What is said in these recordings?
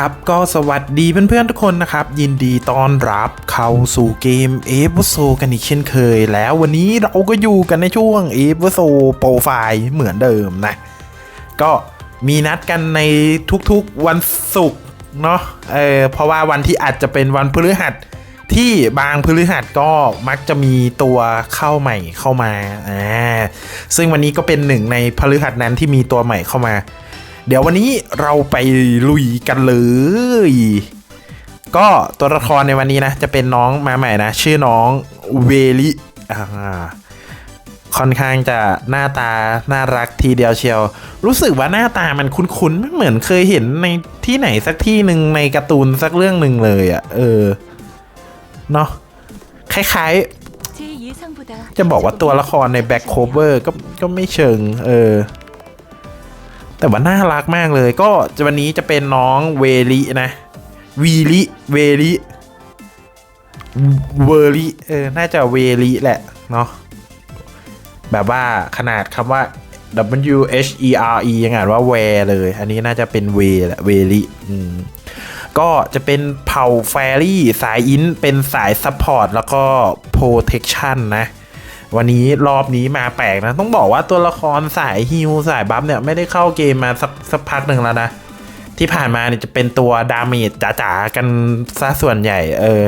ครับก็สวัสดีเพื่อนๆทุกคนนะครับ ยินดีต้อนรับเข้าสู่เกมเอฟโซกันอีกเช่นเคย แล้ววันนี้เราก็อยู่กันในช่วงเอฟโซโปรไฟล์เหมือนเดิมนะ ก็มีนัดกันในทุกๆวันศุกร์เนาะเออเพราะว่าวันที่อาจจะเป็นวันพฤหัสที่บางพฤหัสก็มักจะมีตัวเข้าใหม่เข้ามาอ่าซึ่งวันนี้ก็เป็นหนึ่งในพฤหัสนั้นที่มีตัวใหม่เข้ามา เดี๋ยววันนี้เราไปลุยกันเลย ก็ตัวละครในวันนี้นะ จะเป็นน้องมาใหม่นะ ชื่อน้องเวลิค่อนข้างจะหน้าตาน่ารักทีเดียวเชียว รู้สึกว่าหน้าตามันคุ้นๆไม่เหมือนเคยเห็นในที่ไหนสักที่หนึ่งในการ์ตูนสักเรื่องหนึ่งเลยอะ่ะ เออ เนาะคล้ายๆ จะบอกว่าตัวละครในแบ็คโคเวอร์ก็ก็ไม่เชิง เออ แต่ว่าน่ารักมากเลย ก็วันนี้จะเป็นน้องเวลินะวีลิเวลิเวอริเออน่าจะเวลิแหละเนาะแบบว่าขนาดคำว่า W H E R E ยังอ่านว่าแวเลย อันนี้น่าจะเป็นเวแหละเวลิอืมก็จะเป็นเผ่าแฟรี่สายอินเป็นสายซัพพอร์ตแล้วก็โปรเทคชั่นนะ วันนี้รอบนี้มาแปลกนะ ต้องบอกว่าตัวละครสายฮิลสายบัฟเนี่ยไม่ได้เข้าเกมมาสักสักพักหนึ่งแล้วนะ ที่ผ่านมาเนี่ยจะเป็นตัวดาเมจจ๋าๆกันซะส่วนใหญ่ เออ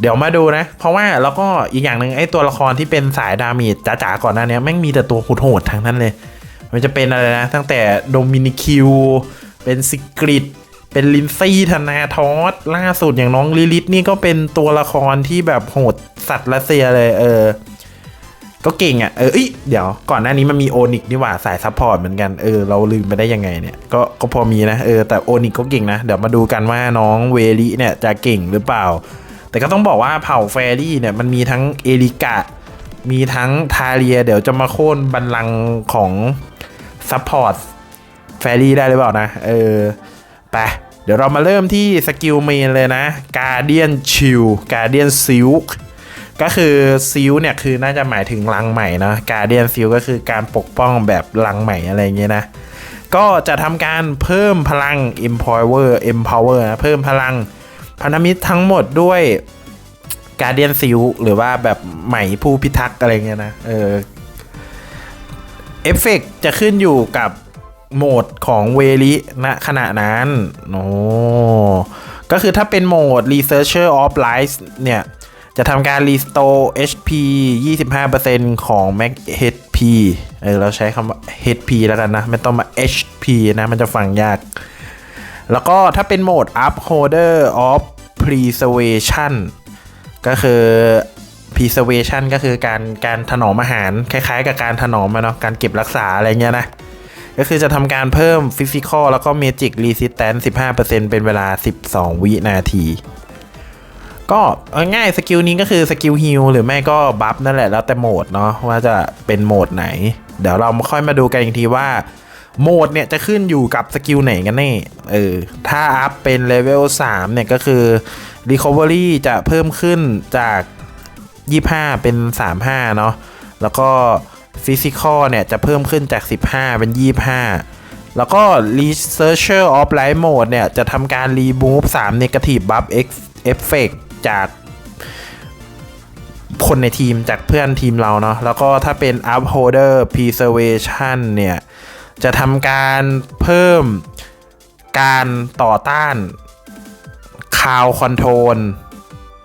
เดี๋ยวมาดูนะ เพราะว่าแล้วก็อีกอย่างหนึ่งไอ้ตัวละครที่เป็นสายดาเมจจ๋าๆก่อนหน้านี้แม่งมีแต่ตัวโหดๆทั้งนั้นเลย มันจะเป็นอะไรนะ ตั้งแต่โดมินิคิว เป็นซิกริตเป็นลินซี่ธนาทอสล่าสุดอย่างน้องลิลิตนี่ก็เป็นตัวละครที่แบบโหดสัตว์รัสเซียเลย เออ ก็เก่งอะ่ะเออเอยเดี๋ยวก่อนหน้านี้มันมีโอนิกนี่หว่าสายซัพพอร์ตเหมือนกันเออเราลืมไปได้ยังไงเนี่ยก็ก็พอมีนะเออแต่โอนิกก็เก่งนะ เดี๋ยวมาดูกันว่าน้องเวลิเนี่ยจะเก่งหรือเปล่า แต่ก็ต้องบอกว่าเผ่าแฟรี่เนี่ยมันมีทั้งเอริกะ มีทั้งทาเรีย เดี๋ยวจะมาโค่นบัลลังก์ของซัพพอร์ตแฟรี่ได้หรือเปล่านะเออไปเดี๋ยวเรามาเริ่มที่สกิลเมนเลยนะ Guardian Shield Guardian Silk ก็คื ก็คือซิลเนี่ยคือน่าจะหมายถึงลังใหม่นะ Guardian Shield ก็คือการปกป้องแบบลังใหม่อะไรเงี้ยนะ ก็จะทำการเพิ่มพลัง Empower Empower นะเพิ่มพลังพันธมิตรทั้งหมดด้วย Guardian Shield หรือว่าแบบใหม่ผู้พิทักษ์อะไรเงี้ยนะเออเอฟเฟกจะขึ้นอยู่กับโหมดของเวลิณขณะนั้น โอ้ก็คือถ้าเป็นโหมด Researcher of Life เนี่ย จะทำการ Restore HP 25%ของ Max HP เออเราใช้คำว่า HP แล้วกันนะ ไม่ต้องมา HP นะมันจะฟังยาก แล้วก็ถ้าเป็นโหมด Upholder of Preservation ก็คือ preservation ก็คือการการถนอมอาหาร คล้ายๆ กับการถนอมเนาะการเก็บรักษาอะไรเงี้ยนะก็คือจะทำการเพิ่ม physical แล้วก็ magic resistance 15%เป็นเวลา 12 วินาที ก็ง่ายสกิลนี้ก็คือสกิลฮิลหรือไม่ก็บัฟนั่นแหละแล้วแต่โหมดเนาะว่าจะเป็นโหมดไหน เดี๋ยวเรามาค่อยมาดูกันอีกทีว่าโหมดเนี่ยจะขึ้นอยู่กับสกิลไหนกันแน่เออถ้าอัพเป็นเลเวล3เนี่ยก็คือ recovery จะเพิ่มขึ้นจาก 25 เป็น 35 เนาะแล้วก็ physical เนี่ยจะเพิ่มขึ้นจาก 15 เป็น 25 แล้วก็ researcher of life mode เนี่ยจะทำการ remove 3 negative buff effect จากคนในทีมจากเพื่อนทีมเราเนาะแล้วก็ถ้าเป็น upholder preservation เนี่ย จะทำการเพิ่มการต่อต้าน Crowd Control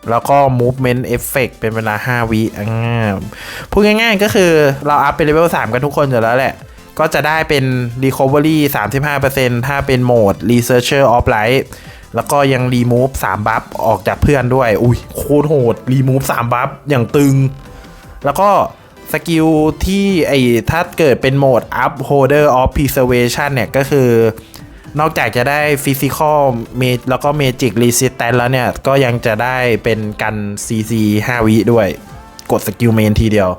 แล้วก็ movement effect เป็นเวลา 5 วิอ่าพูดง่ายๆก็คือเราอัพเป็นเลเวล3 กันทุกคนอยู่แล้วแหละ ก็จะได้เป็น recovery 35%ถ้าเป็นโหมด researcher of life แล้วก็ยัง remove 3บัฟออกจากเพื่อนด้วย อุ้ยโคตรโหด remove 3บัฟอย่างตึง แล้วก็สกิลที่ไอ้ถ้าเกิดเป็นโหมด upholder of preservation เนี่ย ก็คือนอกจากจะได้ physical ma- แล้วก็ magic resistance แล้วเนี่ย ก็ยังจะได้เป็นกัน cc 5 วิด้วย กดสกิลเมนทีเดียว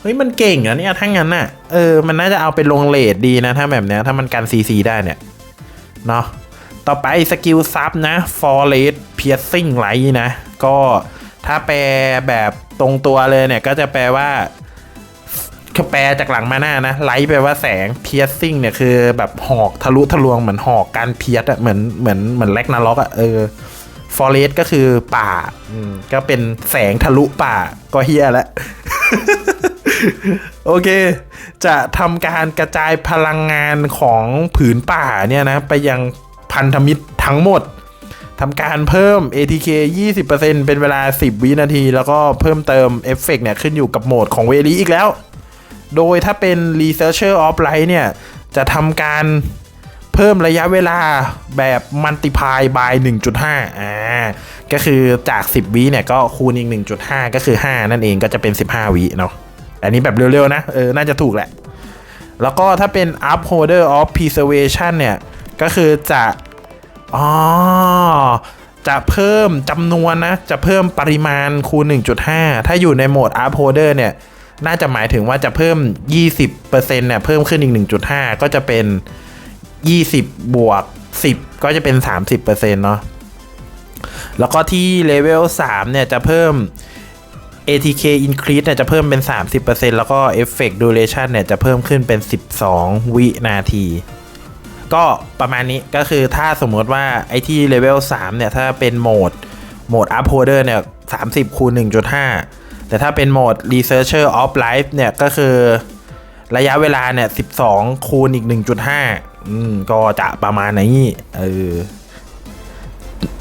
เฮ้ย มันเก่งนะเนี่ยถ้างั้นน่ะ เออ มันน่าจะเอาไปลงเลทดีนะ ถ้าแบบเนี้ยถ้ามันกัน cc ได้เนี่ย เนาะ ต่อไปสกิลซับนะ forest piercing light นะ ก็ถ้าแปลแบบตรงตัวเลยเนี่ย ก็จะแปลว่าคือแปลจากหลังมาหน้านะ ไลท์แปลว่าแสงเพีย c ิ n งเนี่ยคือแบบหอกทะลุทะลวงเหมือนหอกการเพียสอะเหมือนเหมือนเหมือนแลกนาล็อกอะเออฟอเรสก็คือป่า อืม ก็เป็นแสงทะลุป่าก็เฮียแล้ว โอเค จะทำการกระจายพลังงานของผืนป่าเนี่ยนะ ไปยัง พันธมิตรทั้งหมดทำการเพิ่ม ATK 20%เป็นเวลา 10 วินาที แล้วก็เพิ่มเติมเอฟเฟกเนี่ย ขึ้นอยู่กับโหมดของเวลีอีกแล้ว โดยถ้าเป็น Researcher of Light เนี่ย จะทำการเพิ่มระยะเวลาแบบ Multiply by 1.5 อ่า ก็คือจาก 10 วิเนี่ย ก็คูณอีก 1.5 ก็คือ 5 นั่นเองก็จะเป็น 15 วิเนาะ อันนี้แบบเร็ว ๆ นะ เออ น่าจะถูกแหละ แล้วก็ถ้าเป็น Upholder of Preservation เนี่ย ก็คือจะ อ๋อ จะเพิ่มจำนวนนะ จะเพิ่มปริมาณคูณ 1.5 ถ้าอยู่ในโหมด Upholder เนี่ย น่าจะหมายถึงว่าจะเพิ่ม 20%เนี่ย เพิ่มขึ้นอีก 1.5 ก็จะเป็น 20 บวก 10 ก็จะเป็น 30%เนาะ แล้วก็ที่เลเวล 3 เนี่ย จะเพิ่ม ATK increase เนี่ยจะเพิ่มเป็น 30%แล้วก็ Effect Duration เนี่ยจะเพิ่มขึ้นเป็น 12 วินาที ก็ประมาณนี้ก็คือถ้าสมมติว่าไอ้ที่เลเวล3เนี่ย ถ้าเป็นโหมดโหมด Upholder เนี่ย30คูณ1.5แต่ถ้าเป็นโหมด Researcher of Life เนี่ย ก็คือระยะเวลาเนี่ย12คูณอีก1.5อืม ก็จะประมาณนี้เออ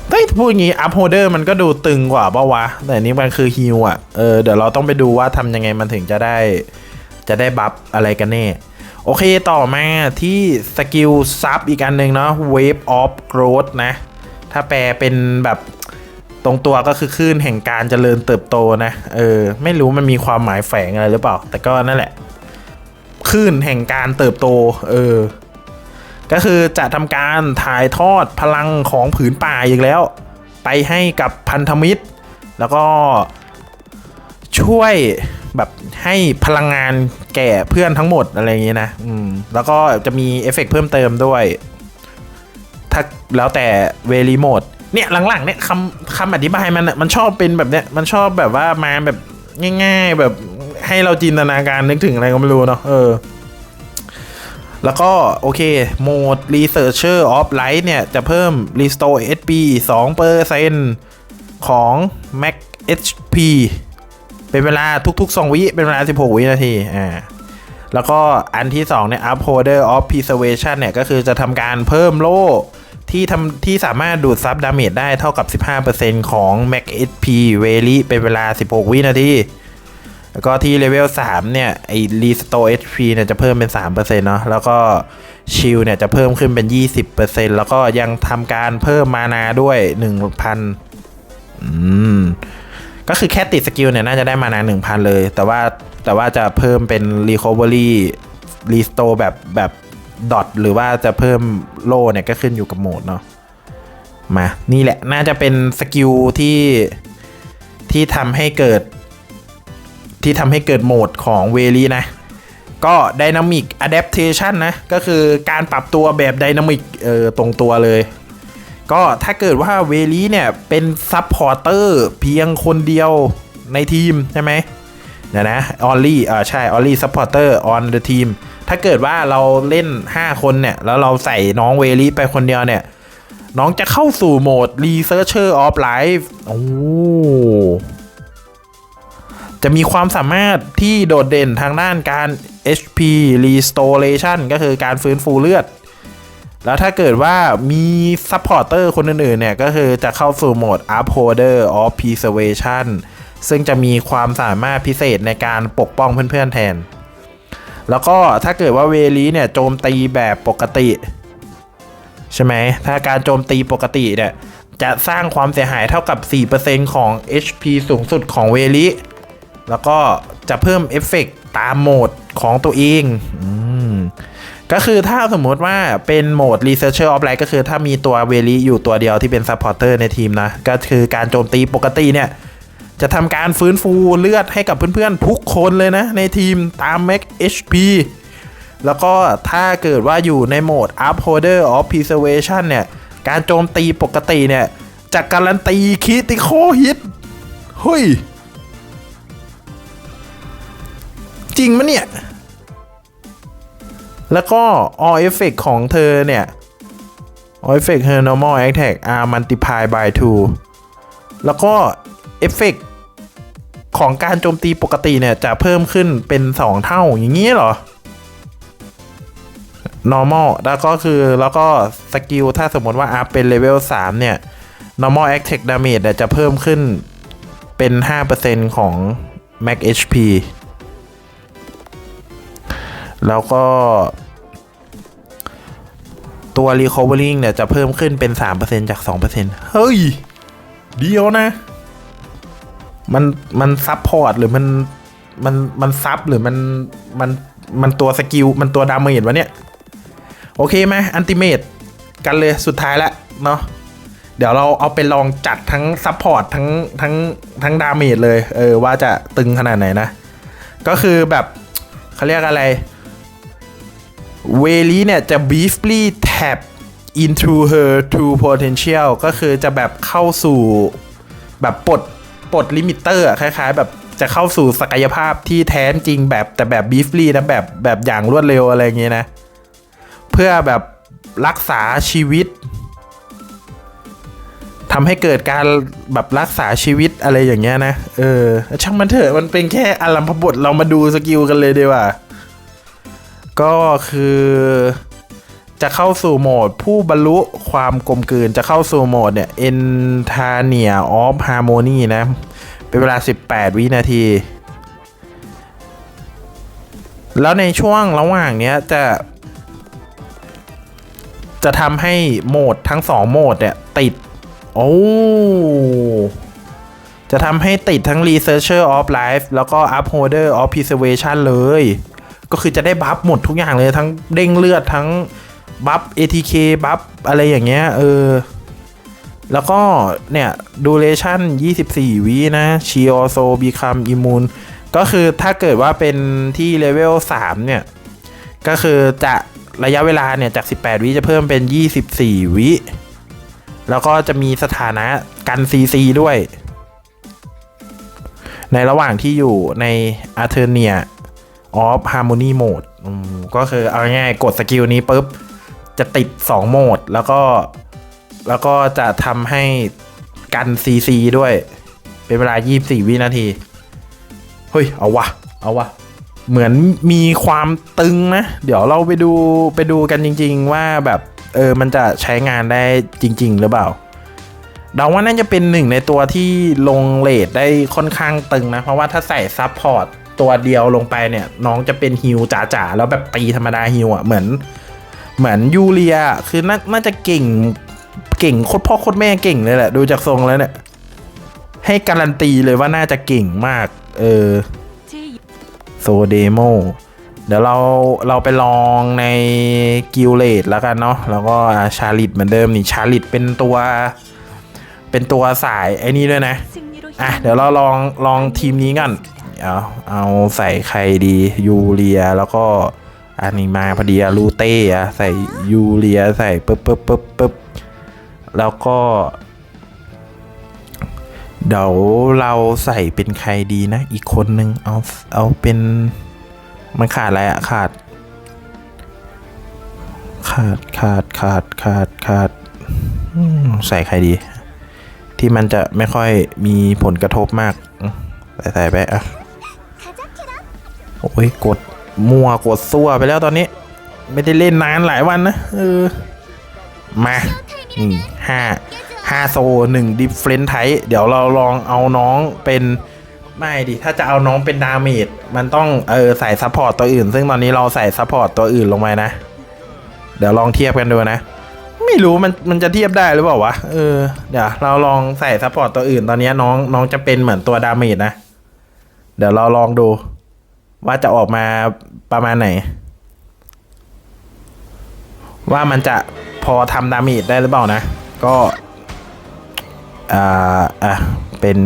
เฮ้ยพูดอย่างงี้ Upholder มันก็ดูตึงกว่าปะวะ แต่นนี้มันคือฮิวอะ เออ เดี๋ยวเราต้องไปดูว่าทำยังไงมันถึงจะได้ จะได้บัฟอะไรกันแน่ โอเคต่อมาที่สกิลซับอีกอันหนึ่งเนาะ Wave of Growth นะ ถ้าแปลเป็นแบบตรงตัวก็คือคลื่นแห่งการเจริญเติบโตนะ เออ ไม่รู้มันมีความหมายแฝงอะไรหรือเปล่า แต่ก็นั่นแหละคลื่นแห่งการเติบโต เออ ก็คือจะทำการถ่ายทอดพลังของผืนป่าอีกแล้ว ไปให้กับพันธมิตร แล้วก็ช่วย แบบให้พลังงานแก่เพื่อนทั้งหมดอะไรอย่างเงี้ยนะอืมแล้วก็จะมีเอฟเฟกต์เพิ่มเติมด้วย ถ้าแล้วแต่เวลีโมดเนี่ยหลังๆเนี่ยคำคำอธิบายมันอะมันชอบเป็นแบบเนี้ยมันชอบแบบว่ามาแบบง่าย ๆ แบบให้เราจินตนาการนึกถึงอะไรก็ไม่รู้เนาะเออ แล้วก็โอเคโหมด Researcher of Light เนี่ย จะเพิ่ม Restore HP 2%ของ Max HP เป็นเวลาทุกๆ 2 วิ เป็นเวลา 16 วินาที อ่า แล้วก็อันที่2เนี่ย Upholder of Preservation เนี่ย ก็คือจะทำการเพิ่มโล่ที่ทำที่สามารถดูดซับดาเมจได้เท่ากับ 15%ของ Max HP v a l y เป็นเวลา 16 วินาที แล้วก็ที่เลเวล3เนี่ย ไอ้ Restore HP เนี่ยจะเพิ่มเป็น 3%เนาะ แล้วก็ชิลเนี่ยจะเพิ่มขึ้นเป็น 20%แล้วก็ยังทำการเพิ่มมานาด้วย 1,000 อืม ก็คือแค่ติดสกิลเนี่ยน่าจะได้มานาน1,000เลย แต่ว่าแต่ว่าจะเพิ่มเป็น Recovery Restore แบบแบบดอทหรือว่าจะเพิ่มโล่เนี่ยก็ขึ้นอยู่กับโหมดเนาะมา นี่แหละน่าจะเป็นสกิลที่ที่ทำให้เกิด ที่ทำให้เกิดโหมดของเวลีนะ ก็ Dynamic Adaptation นะ ก็คือการปรับตัวแบบ Dynamic เออตรงตัวเลย ก็ถ้าเกิดว่าเวลีเนี่ยเป็นซับพอร์เตอร์เพียงคนเดียวในทีมใช่ไหมเดี๋ยวนะ only อ่าใช่ only supporter on the team ถ้าเกิดว่าเราเล่น 5 คนเนี่ย แล้วเราใส่น้องเวลีไปคนเดียวเนี่ย น้องจะเข้าสู่โหมด Researcher of Life โอ้จะมีความสามารถที่โดดเด่นทางด้านการ HP Restoration ก็คือการฟื้นฟูเลือด แล้วถ้าเกิดว่ามีซัพพอร์เตอร์คนอื่นๆเนี่ย ก็คือจะเข้าสู่โหมด Upholder of Preservation ซึ่งจะมีความสามารถพิเศษในการปกป้องเพื่อนๆแทน แล้วก็ถ้าเกิดว่าเวลีเนี่ยโจมตีแบบปกติ ใช่ไหม ถ้าการโจมตีปกติเนี่ย จะสร้างความเสียหายเท่ากับ 4%ของ HP สูงสุดของเวลีแล้วก็จะเพิ่มเอฟเฟกต์ตามโหมดของตัวเองอื ก็คือถ้าสมมติว่าเป็นโหมด Researcher of Light ก็คือถ้ามีตัวเวลีอยู่ตัวเดียวที่เป็น Supporter ในทีมนะ ก็คือการโจมตีปกติเนี่ย จะทำการฟื้นฟูเลือดให้กับเพื่อนๆ ทุกคนเลยนะ ในทีมตาม Max HP แล้วก็ถ้าเกิดว่าอยู่ในโหมด Upholder of Preservation เนี่ย การโจมตีปกติเนี่ย จะการันตีคิติคฮิตเฮ้ย จริงมะเนี่ย แล้วก็ all effect ของเธอเนี่ย all effect her normal attack are multiply by 2 แล้วก็เอฟเฟกของการโจมตีปกติเนี่ย จะเพิ่มขึ้นเป็น 2 เท่าอย่างนี้เหรอ normal แล้วก็คือแล้วก็สกิลถ้าสมมติว่าอัพเป็นเลเวล3เนี่ย normal attack damage เนี่ยจะเพิ่มขึ้นเป็น 5%ของ max HP แล้วก็ตัว recovering เนี่ยจะเพิ่มขึ้นเป็น 3%จาก 2%เฮ้ย เดียวนะ มัน มันซับพอร์ตหรือมัน มัน มันซับหรือมัน มัน มันตัวสกิล มันตัวดาเมจวะเนี่ย โอเคไหมอันติเมตกันเลยสุดท้ายละเนาะ เดี๋ยวเราเอาไปลองจัดทั้งซับพอร์ตทั้ง ทั้ง ทั้งดาเมจเลย เออ ว่าจะตึงขนาดไหนนะ ก็คือแบบเขาเรียกอะไร เวลีเนี่ยจะ briefly tap into her true potential ก็คือจะแบบเข้าสู่แบบปลดปลดลิมิเตอร์คล้าย ๆ แบบจะเข้าสู่ศักยภาพที่แท้จริงแบบแต่แบบ briefly นะแบบแบบอย่างรวดเร็วอะไรอย่างเงี้ยนะ เพื่อแบบรักษาชีวิตทำให้เกิดการแบบรักษาชีวิตอะไรอย่างเงี้ยนะ เออ ช่างมันเถอะ มันเป็นแค่อารมพบท เรามาดูสกิลกันเลยดีกว่า ก็คือจะเข้าสู่โหมดผู้บรรลุความกลมกลืนจะเข้าสู่โหมดเนี่ย e n t a n i a of Harmony นะ เป็นเวลา 18 วินาที แล้วในช่วงระหว่างเนี้ยจะ จะทำให้โหมดทั้งสองโหมดเนี่ย ติด โอ้จะทำให้ติดทั้ง Researcher of Life แล้วก็ Upholder of Preservation เลย ก็คือจะได้บัฟหมดทุกอย่างเลยทั้งเด้งเลือดทั้งบัฟ ATK บัฟอะไรอย่างเงี้ยเออ แล้วก็เนี่ย duration 24 วินะ she also become immune ก็คือถ้าเกิดว่าเป็นที่เลเวล 3 เนี่ย ก็คือจะระยะเวลาเนี่ย จาก 18 วิจะเพิ่มเป็น 24 วิ แล้วก็จะมีสถานะกัน CC ด้วย ในระหว่างที่อยู่ใน a t e r n i a of Harmony Mode ก็คือเอาง่ายๆกดสกิลนี้ปุ๊บ จะติด 2 โหมด แล้วก็ แล้วก็จะทำให้กัน CC ด้วย เป็นเวลา 24 วินาที เฮ้ย เอาวะ เอาวะ เหมือนมีความตึงนะ เดี๋ยวเราไปดูไปดูกันจริง ๆ ว่าแบบ เออ มันจะใช้งานได้จริง ๆ หรือเปล่าเดาว่าน่าจะเป็นหนึ่งในตัวที่ลงเลทได้ค่อนข้างตึงนะ เพราะว่าถ้าใส่ซับพอร์ต ตัวเดียวลงไปเนี่ย น้องจะเป็นฮิวจ๋าๆ แล้วแบบตีธรรมดาฮิวอะเหมือน เหมือนยูเลียคือนาน่าจะเก่งเก่งโคตรพ่อโคตรแม่เก่งเลยแหละดูจากทรงแล้วเนี่ย ให้การันตีเลยว่าน่าจะเก่งมาก เออโซเดโมเดี๋ยวเราเราไปลองในกิลเลตแล้วกันเนาะแล้วก็ชาลิตเหมือนเดิมนี่ชาลิตเป็นตัว เป็นตัวสายไอ้นี่ด้วยนะ อะ เดี๋ยวเราลองลองทีมนี้กัน เอาเอาใส่ใครดียูเรียแล้วก็อันนี้มาพอดีอะลูเต้อะใส่ยูเรียใส่ปึ๊บปึ๊บปึ๊บปึ๊บแล้วก็ เดี๋ยวเราใส่เป็นใครดีนะ อีกคนนึงเอาเอาเป็นมันขาดอะไรอะขาด ขาดขาดขาดขาดขาดใส่ใครดี ที่มันจะไม่ค่อยมีผลกระทบมาก ใส่ใส่ไปอะ โอ้ยกดมัวกดซัวไปแล้วตอนนี้ ไม่ได้เล่นนานหลายวันนะเออมานี่ห้าห้าโซหนึ่งดิฟเฟนไทเดี๋ยวเราลองเอาน้องเป็นไม่ดิ ถ้าจะเอาน้องเป็นดาเมจมันต้องเออใส่ซัพพอร์ตตัวอื่น ซึ่งตอนนี้เราใส่ซัพพอร์ตตัวอื่นลงไปนะ เดี๋ยวลองเทียบกันดูนะ ไม่รู้มันมันจะเทียบได้หรือเปล่าวะ เออ เดี๋ยวเราลองใส่ซัพพอร์ตตัวอื่น ตอนนี้น้องน้องจะเป็นเหมือนตัวดาเมจนะ เดี๋ยวเราลองดู ว่าจะออกมาประมาณไหน ว่ามันจะพอทำดาเมจได้หรือเปล่านะ ก็อ่าอะเป็น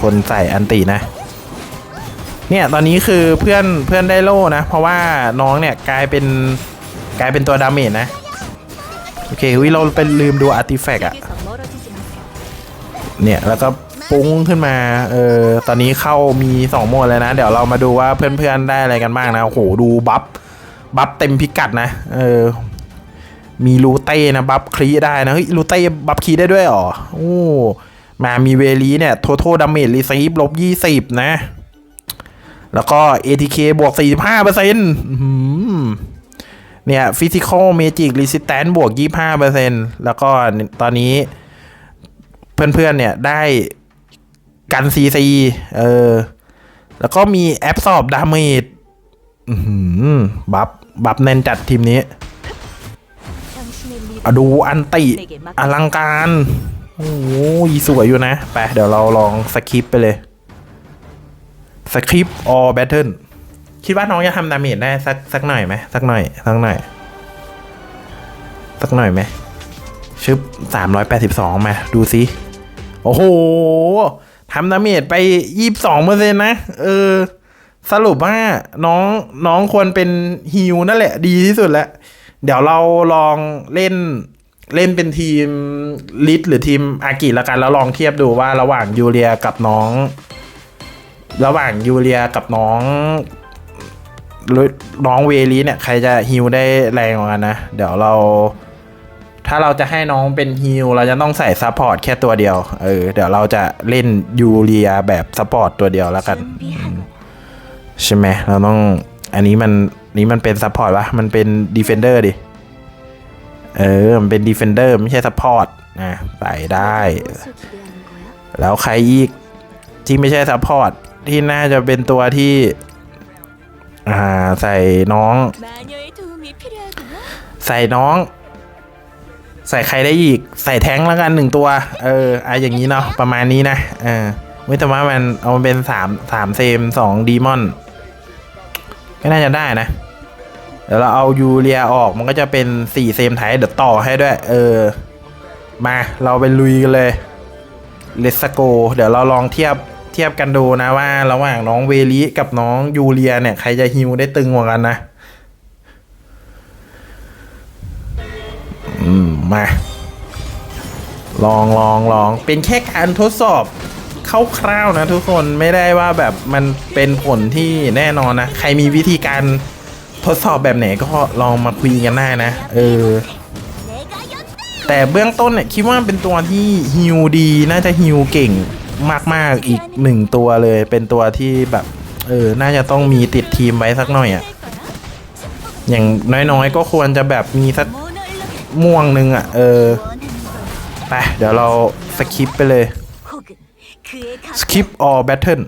คนใส่อันตินะเนี่ยตอนนี้คือเพื่อนเพื่อนได้โล่นะ เพราะว่าน้องเนี่ยกลายเป็นกลายเป็นตัวดาเมจนะ โอเควิเราเป็นลืมดูอาร์ติแฟกต์อะเนี่ย แล้วก็ ปุ้งขึ้นมา เออ ตอนนี้เข้ามี 2 โหมดเลยนะ เดี๋ยวเรามาดูว่าเพื่อนๆ ได้อะไรกันบ้างนะ โอ้โห ดูบัฟ บัฟเต็มพิกัดนะ เออ มีลูเต้นะ บัฟคลีได้นะ เฮ้ย ลูเต้บัฟคลีได้ด้วยเหรอ โอ้ มามีเวลีเนี่ยโทโทดาเมจรีซีฟลบยี่สิบนะ แล้วก็ ATK บวก 45เปอร์เซ็นต์เนี่ย Physical Magic Resistance บวก 25เปอร์เซ็นต์แล้วก็ตอนนี้เพื่อนๆ เนี่ยได้ กัน CC เออ แล้วก็มีแอปสอบดาเมจบัฟบัฟแน่นจัดทีมนี้อดูอันติ อลังการ โอ้ยสวยอยู่นะ ไป เดี๋ยวเราลองสคริปไปเลย สคริปออแบทเทิลคิดว่าน้องจะทำดาเมจได้สักสักหน่อยไหมสักหน่อย สักหน่อย สักหน่อยไหมชึบสามร้อยแปดสิบสองมา ดูสิ โอ้โห ทำดาเมจไปยี่สิบสองเปอร์เซ็นต์นะ เออ สรุปว่าน้องน้องควรเป็นฮิวนั่นแหละ ดีที่สุดแล้ว เดี๋ยวเราลองเล่นเล่นเป็นทีมลิทหรือทีมอากิละกันแล้วลองเทียบดูว่าระหว่างยูเรียกับน้อง ระหว่างยูเรียกับน้องน้องเวลีเนี่ยใครจะฮิวได้แรงกว่ากันนะ เดี๋ยวเรา ถ้าเราจะให้น้องเป็นฮิลเราจะต้องใส่ซัพพอร์ตแค่ตัวเดียว เออ เดี๋ยวเราจะเล่นยูเรียแบบซัพพอร์ตตัวเดียวแล้วกัน ใช่ไหมเราต้อง อันนี้มันนี้มันเป็นซัพพอร์ตวะมันเป็นดีเฟนเดอร์ดิ เออ มันเป็นดีเฟนเดอร์ไม่ใช่ซัพพอร์ตนะใส่ได้ แล้วใครอีกที่ไม่ใช่ซัพพอร์ตที่น่าจะเป็นตัวที่ อ่า ใส่น้อง ใส่น้อง ใส่ใครได้อีก ใส่แท้งแล้วกันหนึ่งตัว เอออะอย่างนี้เนาะประมาณนี้นะเออไม่แต่ว่ามันเอามาเป็นสามสามเซมสองดีมอนก็น่าจะได้นะเดี๋ยวเราเอายูเรียออกมันก็จะเป็นสี่เซมไทยเดี๋ยวต่อให้ด้วย เออ มาเราไปลุยกันเลยเลสโกเดี๋ยวเราลองเทียบเทียบกันดูนะว่า ระหว่างน้องเวลิกับน้องยูเรียเนี่ย ใครจะฮิวได้ตึงกว่ากันนะืมมา ลองลองลองเป็นแค่การทดสอบคร่าวๆนะทุกคนไม่ได้ว่าแบบมันเป็นผลที่แน่นอนนะ ใครมีวิธีการทดสอบแบบไหนก็ลองมาคุยกันได้นะ เออ แต่เบื้องต้นเนี่ยคิดว่าเป็นตัวที่ฮิวดี น่าจะฮิวเก่งมากๆอีกหนึ่งตัวเลย เป็นตัวที่แบบ เออ น่าจะต้องมีติดทีมไว้สักหน่อยอะอย่างน้อยๆก็ควรจะแบบมีสัก ม่วงหนึ่งอะ เออ ไป เดี๋ยวเราสคิปไปเลย สคิปออแบทเทิล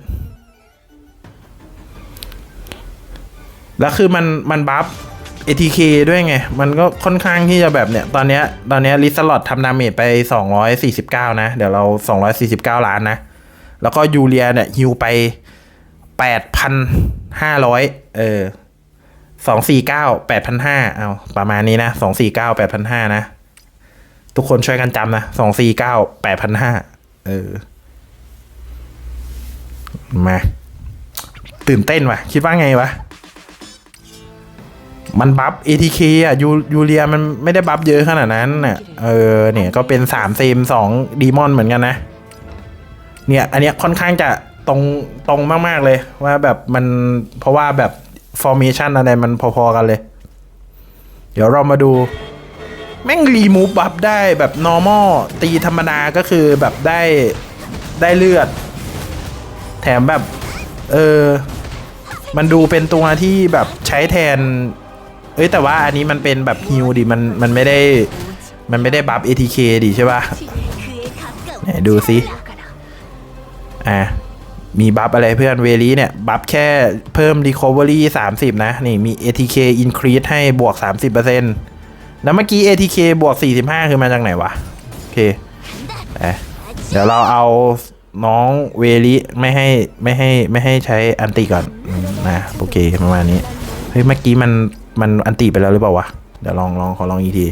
แล้วคือมันมันบัฟ ATK ด้วยไง มันก็ค่อนข้างที่จะแบบเนี้ยตอนเนี้ย ตอนเนี้ยลิสลอตทำดาเมจไป 249 นะ เดี๋ยวเรา 249 ล้านนะ แล้วก็ยูเลียเนี่ยฮิวไป 8,500 เออ 249 8,500เอาประมาณนี้นะ249 8,500นห้านะ ทุกคนช่วยกันจำนะ249 8,500เออ มา ตื่นเต้นวะคิดว่าไงวะ มันบัฟ ATK อะยูยูเรียมันไม่ได้บัฟเยอะขนาดนั้นน่ะ เออ เนี่ยก็เป็นสามเซมสองดีมอนเหมือนกันนะ เนี่ย อันเนี้ยค่อนข้างจะตรงตรงมาก ๆ เลยว่าแบบมันเพราะว่าแบบ ฟอร์เมชันอะไรมันพอๆกันเลย เดี๋ยวเรามาดู แม่งรีมูฟบัฟได้แบบนอร์มอลตีธรรมดาก็คือแบบได้ได้เลือด แถมแบบ เออ มันดูเป็นตัวที่แบบใช้แทน เอ้ยแต่ว่าอันนี้มันเป็นแบบฮิวดิมันมันไม่ได้มันไม่ได้บัฟ ATK ดิใช่ปะ่ะดูสิ อะ มีบัฟอะไรเพื่อนเวลีเนี่ย บัฟแค่เพิ่ม recovery 30 นะ นี่มี ATK increase ให้บวก 30%แล้วเมื่อกี้ ATK บวก 45 คือมาจากไหนวะ โอเค เดี๋ยวเราเอาน้องเวลีไม่ให้ไม่ให้ไม่ให้ใช้อันติก่อนนะโอเคประมาณนี้เฮ้ยเมื่อกี้มันมันอันติไปแล้วหรือเปล่าวะเดี๋ยวลองลองขอลองอีกที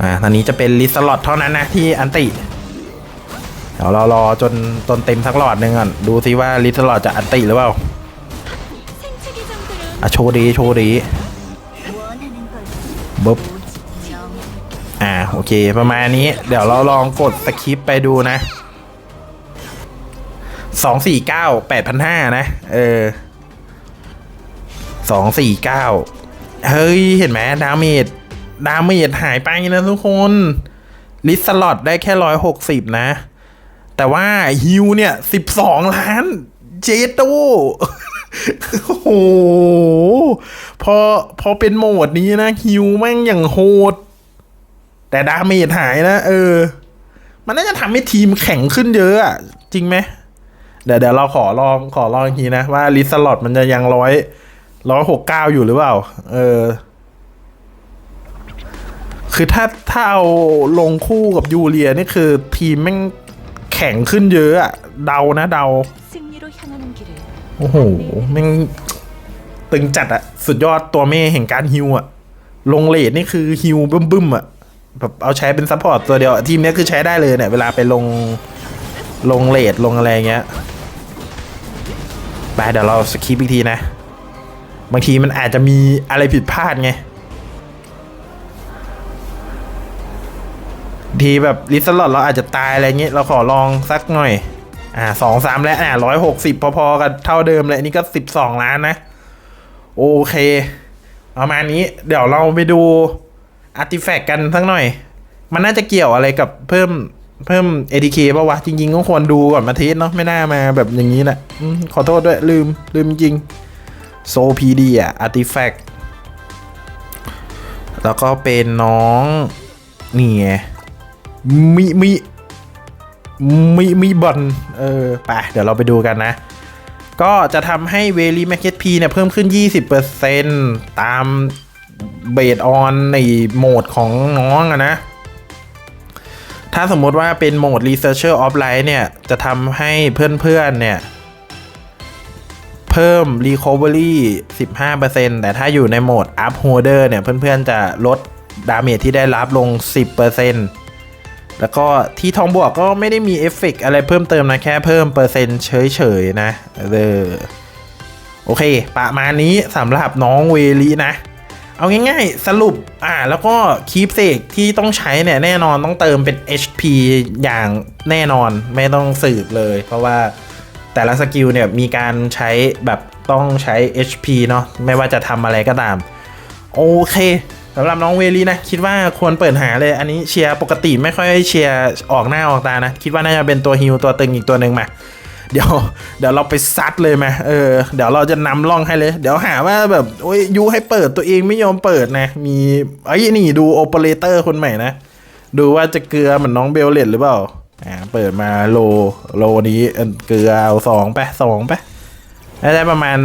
อ่าตอนนี้จะเป็นลิสลอตเท่านั้นนะที่อันติ เดี๋ยวเรารอจนจนเต็มสักหลอดหนึ่งก่อนดูซิว่าลิตหลอดจะอันติหรือเปล่าอะโชว์ดีโชว์ดีบ๊บอ่าโอเคประมาณนี้ เดี๋ยวเราลองกดสคริปไปดูนะสองสี่เก้าแปดพันห้านะ เออสองสี่เก้าเฮ้ย เห็นไหมดาเมจดาเมจหายไปนะทุกคน ลิสลอดได้แค่ร้อยหกสิบนะ แต่ว่าฮิวเนี่ยสิบสองล้านเจโตโอ้โห พอพอเป็นโหมดนี้นะฮิวแม่งอย่างโหด แต่ดาเมจหายนะ เออ มันน่าจะทำให้ทีมแข็งขึ้นเยอะอะจริงไหมเดี๋ยวเดี๋ยวเราขอลองขอลองอีกทีนะ ว่าลิสลอดมันจะยังร้อยร้อยหกเก้าอยู่หรือเปล่า เออ คือถ้าถ้าเอาลงคู่กับยูเรียนี่คือทีมแม่ง แข็งขึ้นเยอะอะเดานะเดา โอ้โหแม่งตึงจัดอะสุดยอดตัวเม่แห่งการฮิวอะลงเลดนี่คือฮิวบึ้มบึ้มอะแบบเอาใช้เป็นซัพพอร์ตตัวเดียว ทีมนี้คือใช้ได้เลยเนี่ย เวลาไปลงลงเลดลงอะไรเงี้ยไปเดี๋ยวเราสกีปอีกทีนะ บางทีมันอาจจะมีอะไรผิดพลาดไง ทีแบบลิสลอดเราอาจจะตายอะไรเงี้ยเราขอลองสักหน่อย อ่าสองสามและอ่าร้อยหกสิบพอๆกันเท่าเดิมเลยนนี้ก็สิบสองล้านนะ โอเคประมาณนี้เดี๋ยวเราไปดูอาร์ติแฟกต์กันสักหน่อย มันน่าจะเกี่ยวอะไรกับเพิ่มเพิ่ม ATK ป่าวะ จริง ๆ ก็ควรดูก่อนมาเทสเนาะไม่น่ามาแบบอย่างนี้แหละอขอโทษด้วย ลืม ลืมจริงโซพีดีอะอาร์ติแฟกต์แล้วก็เป็นน้อง นี่ไง มิมิมีมีบอลเออไปเดี๋ยวเราไปดูกันนะ ก็จะทำให้เวลีแม k เก็ตพีเนี่ยเพิ่มขึ้น 20%ตามเบสออนในโหมดของน้องอะนะ ถ้าสมมติว่าเป็นโหมด Researcher of Light เนี่ย จะทำให้เพื่อนๆเนี่ย เพิ่ม Recovery 15%แต่ถ้าอยู่ในโหมด Up Holder เนี่ย เพื่อนๆจะลดดาเมจที่ได้รับลง 10% แล้วก็ที่ทองบวกก็ไม่ได้มีเอฟเฟกอะไรเพิ่มเติมนะ แค่เพิ่มเปอร์เซ็นต์เฉยๆนะเออโอเค ประมาณนี้สำหรับน้องเวลีนะ เอาง่ายๆ สรุปอ่าแล้วก็คีปเซกที่ต้องใช้เนี่ยแน่นอนต้องเติมเป็น HP อย่างแน่นอนไม่ต้องสืบเลย เพราะว่าแต่ละสกิลเนี่ยมีการใช้แบบต้องใช้ HP เนาะไม่ว่าจะทำอะไรก็ตาม โอเค สำหรับน้องเวลีนะ คิดว่าควรเปิดหาเลย อันนี้เชียร์ปกติไม่ค่อยเชียร์ออกหน้าออกตานะ คิดว่าน่าจะเป็นตัวฮิวตัวตึงอีกตัวหนึ่งมา เดี๋ยวเดี๋ยวเราไปซัดเลยไหมเออ เดี๋ยวเราจะนำร่องให้เลย เดี๋ยวหาว่าแบบโอ้ยยูให้เปิดตัวเองไม่ยอมเปิดนะ มีไอ้นี่ดูโอเปอเรเตอร์คนใหม่นะ ดูว่าจะเกลือเหมือนน้องเบลเลตหรือเปล่าอ่าเปิดมาโลโลนี้เกลือเอาสองไปสองไปได้ประมาณ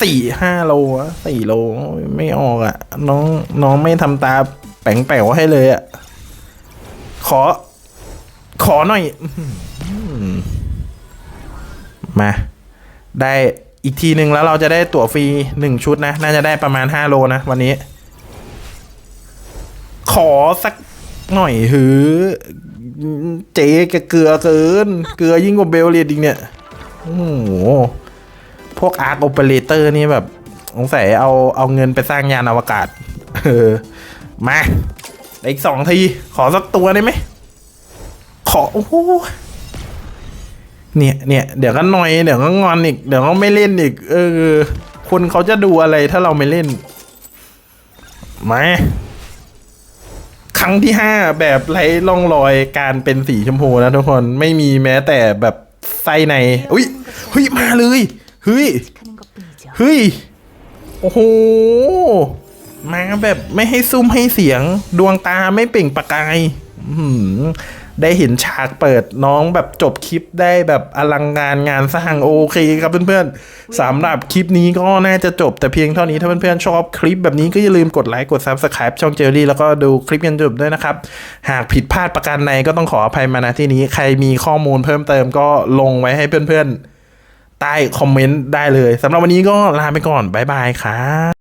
สี่ห้าโลอะสี่โลไม่ออกอะน้องน้องไม่ทำตาแป๋งแป๋วให้เลยอะขอ ขอหน่อยมา ได้อีกทีหนึ่งแล้วเราจะได้ตั๋วฟรีหนึ่งชุดนะ น่าจะได้ประมาณห้าโลนะวันนี้ ขอสักหน่อยหือ เจ๊แกเกลือเกิน เกลือยิ่งกว่าเบลเลียดอีกเนี่ย โอ้โห พวกอาร์ o โอเปอเรเตอร์นี่แบบสงสัยเอาเอาเงินไปสร้างยานอวกาศ เออ มาอีกสองที ขอสักตัวได้ไหม ขอ โอ้โหเนี่ยเนี่ยเดี๋ยวก็หนอย เดี๋ยวก็งอนอีก เดี๋ยวก็ไม่เล่นอีก เออ คนเขาจะดูอะไรถ้าเราไม่เล่นมาครั้งที่ห้าแบบไร้ร่องรอยการเป็นสีชมพูนะทุกคน ไม่มีแม้แต่แบบไส้ใน อุ้ยเฮ้ยมาเลย เฮ้ย 하는 것뿐이죠. เฮ้ย โอ้โห มาแบบไม่ให้ซุ่มให้เสียง ดวงตาไม่เปล่งประกายอื้อหือได้เห็นฉากเปิดน้องแบบจบคลิปได้แบบอลังการงานสร้างโอเคครับเพื่อนๆสำหรับคลิปนี้ก็น่าจะจบแต่เพียงเท่านี้ถ้าเพื่อนๆชอบคลิปแบบนี้ก็อย่าลืมกดไลค์กด Subscribe ช่องเจอรี่แล้วก็ดูคลิปยันจบด้วยนะครับ หากผิดพลาดประการใดก็ต้องขออภัยมาณที่นี้ ใครมีข้อมูลเพิ่มเติมก็ลงไว้ให้เพื่อนๆ ใต้คอมเมนต์ได้เลยสำหรับวันนี้ก็ลาไปก่อน บ๊ายบายครับ